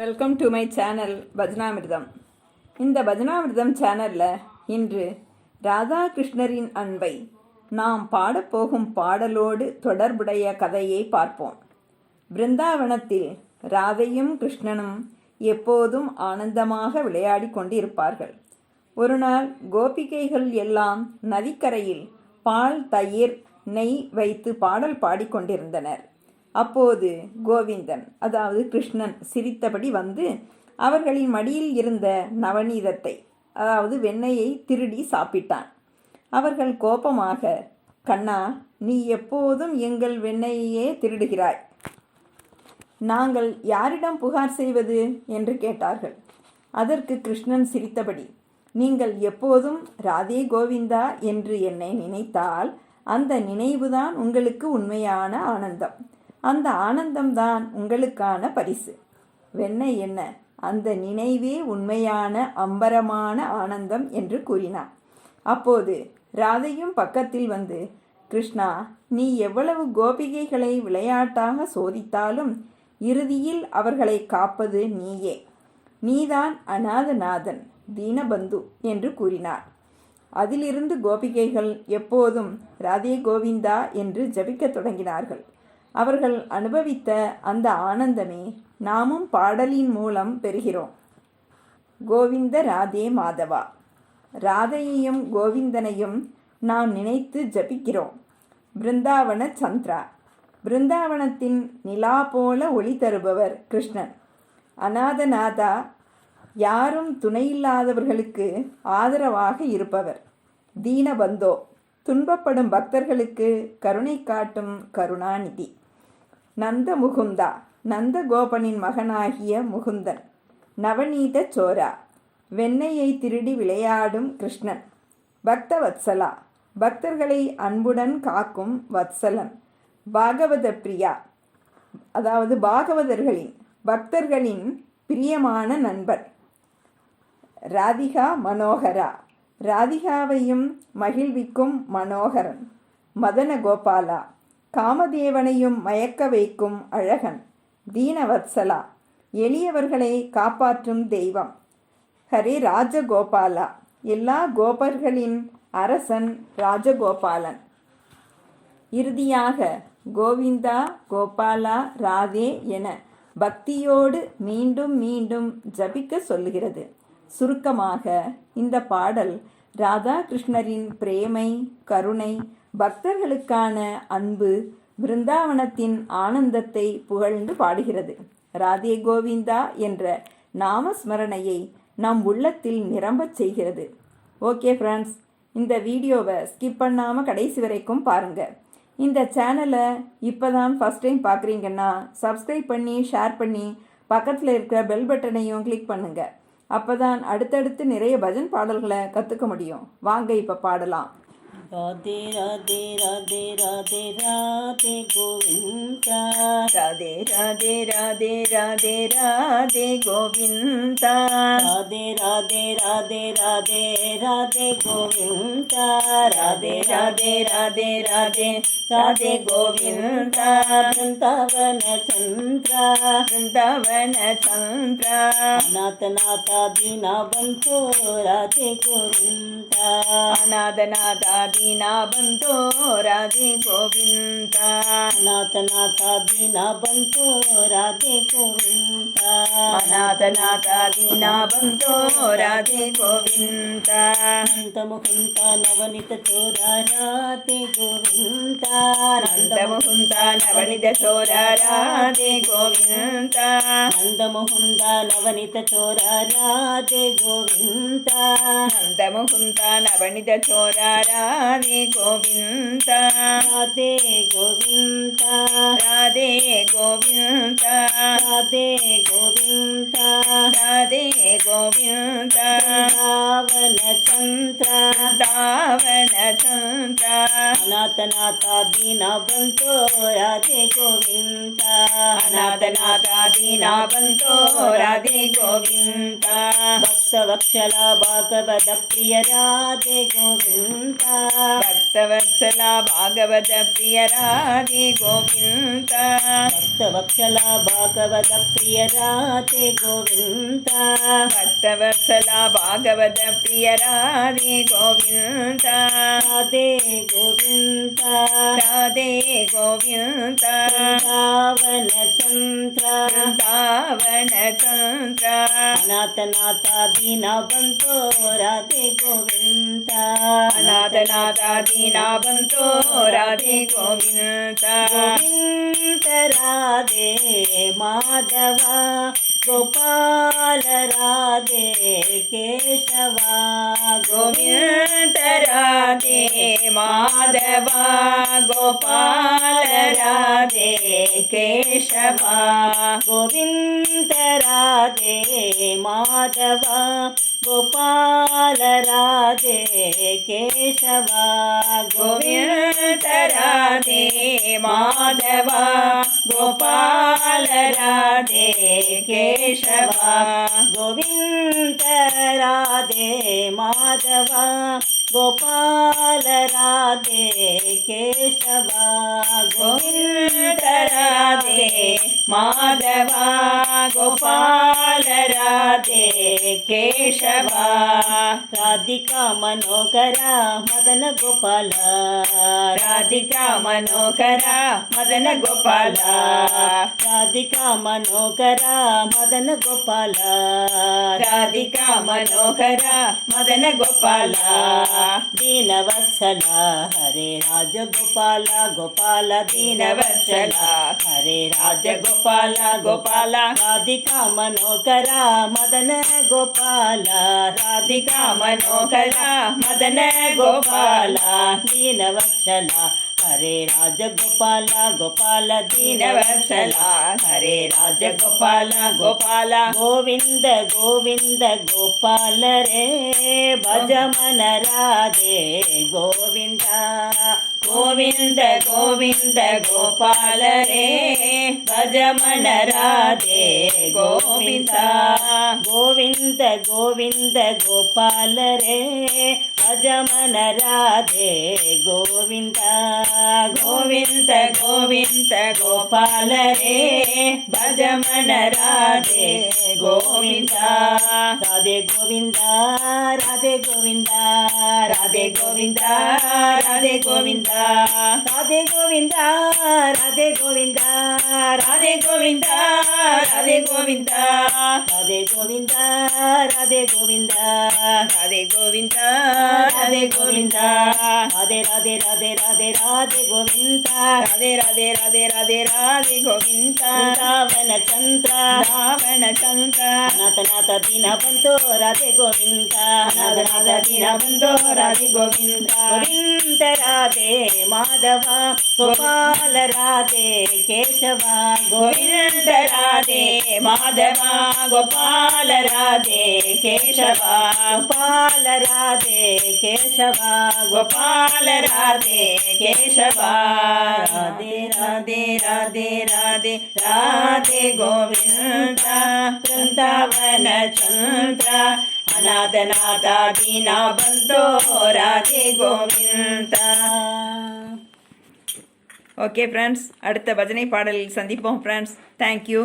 Welcome to my channel Bhajanamritham இந்த பஜனாமிர்தம் சேனலில் இன்று ராதாகிருஷ்ணரின் அன்பை நாம் பாடப்போகும் பாடலோடு தொடர்புடைய கதையை பார்ப்போம். பிருந்தாவனத்தில் ராதையும் கிருஷ்ணனும் எப்போதும் ஆனந்தமாக விளையாடி கொண்டிருப்பார்கள். ஒரு நாள் கோபிகைகள் எல்லாம் நதிக்கரையில் பால் தயிர் நெய் வைத்து பாடல் பாடிக்கொண்டிருந்தனர் அப்போது கோவிந்தன் அதாவது கிருஷ்ணன் சிரித்தபடி வந்து அவர்களின் மடியில் இருந்த நவநீதத்தை அதாவது வெண்ணையை திருடி சாப்பிட்டான். அவர்கள் கோபமாக கண்ணா நீ எப்போதும் எங்கள் வெண்ணையே திருடுகிறாய். நாங்கள் யாரிடம் புகார் செய்வது? என்று கேட்டார்கள். அதற்கு கிருஷ்ணன் சிரித்தபடி நீங்கள் எப்போதும் ராதே கோவிந்தா என்று என்னை நினைத்தால் அந்த நினைவுதான் உங்களுக்கு உண்மையான ஆனந்தம். அந்த ஆனந்தம்தான் உங்களுக்கான பரிசு. வெண்ணை என்ன? அந்த நினைவே உண்மையான அம்பரமான ஆனந்தம் என்று கூறினார். அப்போது ராதையும் பக்கத்தில் வந்து கிருஷ்ணா நீ எவ்வளவு கோபிகைகளை விளையாட்டாக சோதித்தாலும் இறுதியில் அவர்களை காப்பது நீயே. நீதான் அநாதநாதன் தீனபந்து என்று கூறினார். அதிலிருந்து கோபிகைகள் எப்போதும் ராதே கோவிந்தா என்று ஜபிக்கத் தொடங்கினார்கள். அவர்கள் அனுபவித்த அந்த ஆனந்தமே நாமும் பாடலின் மூலம் பெறுகிறோம். கோவிந்த ராதே மாதவா. ராதையையும் கோவிந்தனையும் நாம் நினைத்து ஜபிக்கிறோம். பிருந்தாவன சந்திரா. பிருந்தாவனத்தின் நிலா போல ஒளி தருபவர் கிருஷ்ணன். அநாதநாதா யாரும் துணையில்லாதவர்களுக்கு ஆதரவாக இருப்பவர். தீனபந்தோ. துன்பப்படும் பக்தர்களுக்கு கருணை காட்டும் கருணாநிதி. நந்த முகுந்தா நந்த கோபனின் மகனாகிய முகுந்தன். நவநீத சோரா வெண்ணையை திருடி விளையாடும் கிருஷ்ணன். பக்த வத்சலா பக்தர்களை அன்புடன் காக்கும் வத்சலன். பாகவத பிரியா அதாவது பாகவதர்களின் பக்தர்களின் பிரியமான நண்பர். ராதிகா மனோகரா ராதிகாவையும் மகிழ்விக்கும் மனோகரன். மதன கோபாலா காமதேவனையும் மயக்க வைக்கும் அழகன் தீனவத்சலா. எளியவர்களை காப்பாற்றும் தெய்வம். ஹரே ராஜகோபாலா. எல்லா கோபர்களின் அரசன் ராஜகோபாலன். இறுதியாக கோவிந்தா கோபாலா ராதே என பக்தியோடு மீண்டும் மீண்டும் ஜபிக்க சொல்லுகிறது. சுருக்கமாக இந்த பாடல் ராதாகிருஷ்ணரின் பிரேமை கருணை பக்தர்களுக்கான அன்பு பிருந்தாவனத்தின் ஆனந்தத்தை புகழ்ந்து பாடுகிறது. ராதே கோவிந்தா என்ற நாமஸ்மரணையை நம் உள்ளத்தில் நிரம்பச் செய்கிறது. ஓகே ஃப்ரெண்ட்ஸ் இந்த வீடியோவை ஸ்கிப் பண்ணாமல் கடைசி வரைக்கும் பாருங்கள் இந்த சேனலை இப்போ தான் ஃபஸ்ட் டைம் பார்க்குறீங்கன்னா சப்ஸ்கிரைப் பண்ணி ஷேர் பண்ணி பக்கத்தில் இருக்கிற பெல் பட்டனையும் கிளிக் பண்ணுங்கள் அப்போ தான் அடுத்தடுத்து நிறைய பஜன் பாடல்களை கற்றுக்க முடியும். வாங்க இப்போ பாடலாம். राधे राधे राधे राधे राधे गोविंदा राधे राधे राधे राधे राधे गोविंदा राधे राधे राधे राधे राधे गोविंदा राधे राधे राधे राधे राधे गोविंदा वृंदावन चंद्र वृंदावन चंद्र नाथ नाथनाथ दीना बन्तो राधे गोविन्दा अनाथनाथ దీనా బంతో రాధే గోవింద నాథ నాథ దీనా బంతో రాధే గోవింద నాథ నాథ దీనా బంతో రాధే గోవింద నందముకుంత నవనిత చోర రాధే గోవింద నందముకుంత నవనిత చోర రాధే గోవింద నందముకుంత నవనిత చోర రాధే గోవింద నందముకుంత నవనిత చోర రాధే రాధే గోవింద. రాధే గోవింద. రాధే గోవింద. రాధే గోవింద. రాధే గోవింద. రావణ చంద్ర. రావణ చంద్ర. అనాథనాథ దీన బంతో రాధే గోవింద. అనాథనాథ దీన బంతో రాధే గోవింద. भक्क्षला भागवत प्रिय राधे गोविन्द भक्तवत्सला भागवत प्रिय राधे गोविन्तावक्षला भागवत प्रिय राधे गोविन्ता भक्तवत् भागवत प्रिय राधे गोविन्ता రాధే గోవింద. రాధే గోవింద. వృందావన చంద్ర వృందావన చంద్ర అనాథనాథ దీనవంతో రాధే గోవింద. అనాథనాథ దీనవంతో రాధే గోవింద. గోవింద రాధే మాధవ. गोपा राधे केशवा गोवि तराधे माधवा गोपा राधे केशवा गोविन्दराधे माधवा गोपा राधे केशवा गोवि तराधे माधवा गोपा राधे केशवा गोविन्द राधे माधवा गोपाल राधे केशवा गोविन्द राधे माधवा गोपाल राधे केशवा राधिका मनोहरा मदन गोपाला राधिका मनोहरा मदन गोपाला राधिका मनोहरा मदन गोपाला राधिका मनोहरा मदन गोपाला दीनवत्सला हरे राजगोपाला गोपाला दीनवत्सला हरे राज गोपाला गोपाला, राधिका मनोकर मदन गोपाला, राधिका मनोकर मदन गोपाला दीन वक्षला हरे राज गोपाला, गोपाल दीन वक्षला ஹரே ராஜகோபால கோபால கோவிந்த கோவிந்த கோபாலரே பஜமன ராதே கோவிந்தா கோவிந்த கோவிந்த கோபாலரே பஜமன ராதே கோவிந்தா கோவிந்த கோவிந்த கோபாலரே అజమన రాధే గోవింద గోవింద గోవింద గోపాల రే. భజమన రాధే గోవింద రాధే గోవింద రాధే గోవింద రాధే గోవింద రాధే గోవింద. రాధే గోవింద రాధే గోవింద రాధే గోవింద రాధే గోవింద. రాధే గోవింద రాధే గోవింద. రాధే గోవింద రాధే గోవింద. రాధే రాధే రాధే రాధే రాధే గోవింద. రాధే రాధే రాధే రాధే రాధే గోవింద. రావణ చంద్ర రావణ చంద్ర. నాథనాథ దీన బంధో రాధే గోవింద. నాథనాథ నాథ దీన బంతో రాధే గోవింద. राधे माधवा गोपाल राधे केशवा गोविंद राधे माधवा गोपाल राधे केशवा गोपाल राधे केशवा गोपाल राधे केशवा। राधे राधे राधे राधे राधे गोविंद वृन्दावन चन्द्र ರಾಧೆ ರಾಧೆ ರಾಧೆ ರಾಧೆ ಗೋವಿಂದ ವೃಂದಾವನ ಚಂದ್ರ ಅನಾಥನಾಥ ದೀನ ಬಂದೋ ರಾಧೆ கோவிந்த ஓகே ஃப்ரெண்ட்ஸ் அடுத்த பஜனை பாடலில் சந்திப்போம் ஃப்ரெண்ட்ஸ் தேங்க்யூ